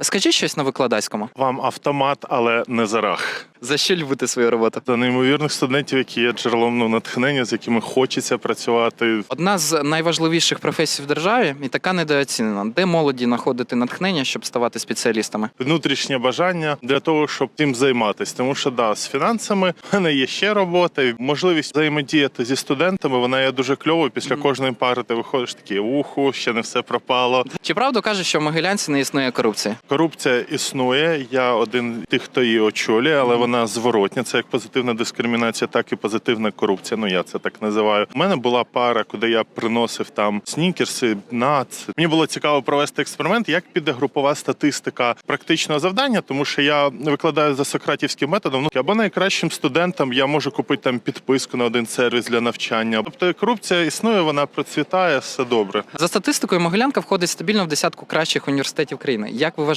Скажіть щось на викладацькому. Вам автомат, але не зарах. За що любите свою роботу? За неймовірних студентів, які є джерелом ну, натхнення, з якими хочеться працювати. Одна з найважливіших професій в державі і така недооцінена. Де молоді знаходити натхнення, щоб ставати спеціалістами? Внутрішнє бажання для того, щоб тим займатися. Тому що да, з фінансами в мене є ще робота. і Можливість взаємодіяти зі студентами. Вона є дуже кльовою. Після Мгм. кожної пари ти виходиш такий уху, ще не все пропало. Чи правду каже, що в Могилянці не існує корупції? Корупція існує. Я один з тих, хто її очолює, але вона зворотня. Це як позитивна дискримінація, так і позитивна корупція. Ну я це так називаю. У мене була пара, куди я приносив там снікерси, нац. Мені було цікаво провести експеримент, як піде групова статистика практичного завдання, тому що я викладаю за сократівським методом. Ну або найкращим студентам я можу купити там підписку на один сервіс для навчання. Тобто корупція існує, вона процвітає, все добре. За статистикою, Могилянка входить стабільно в десятку кращих університетів країни. Як ви вважаєте,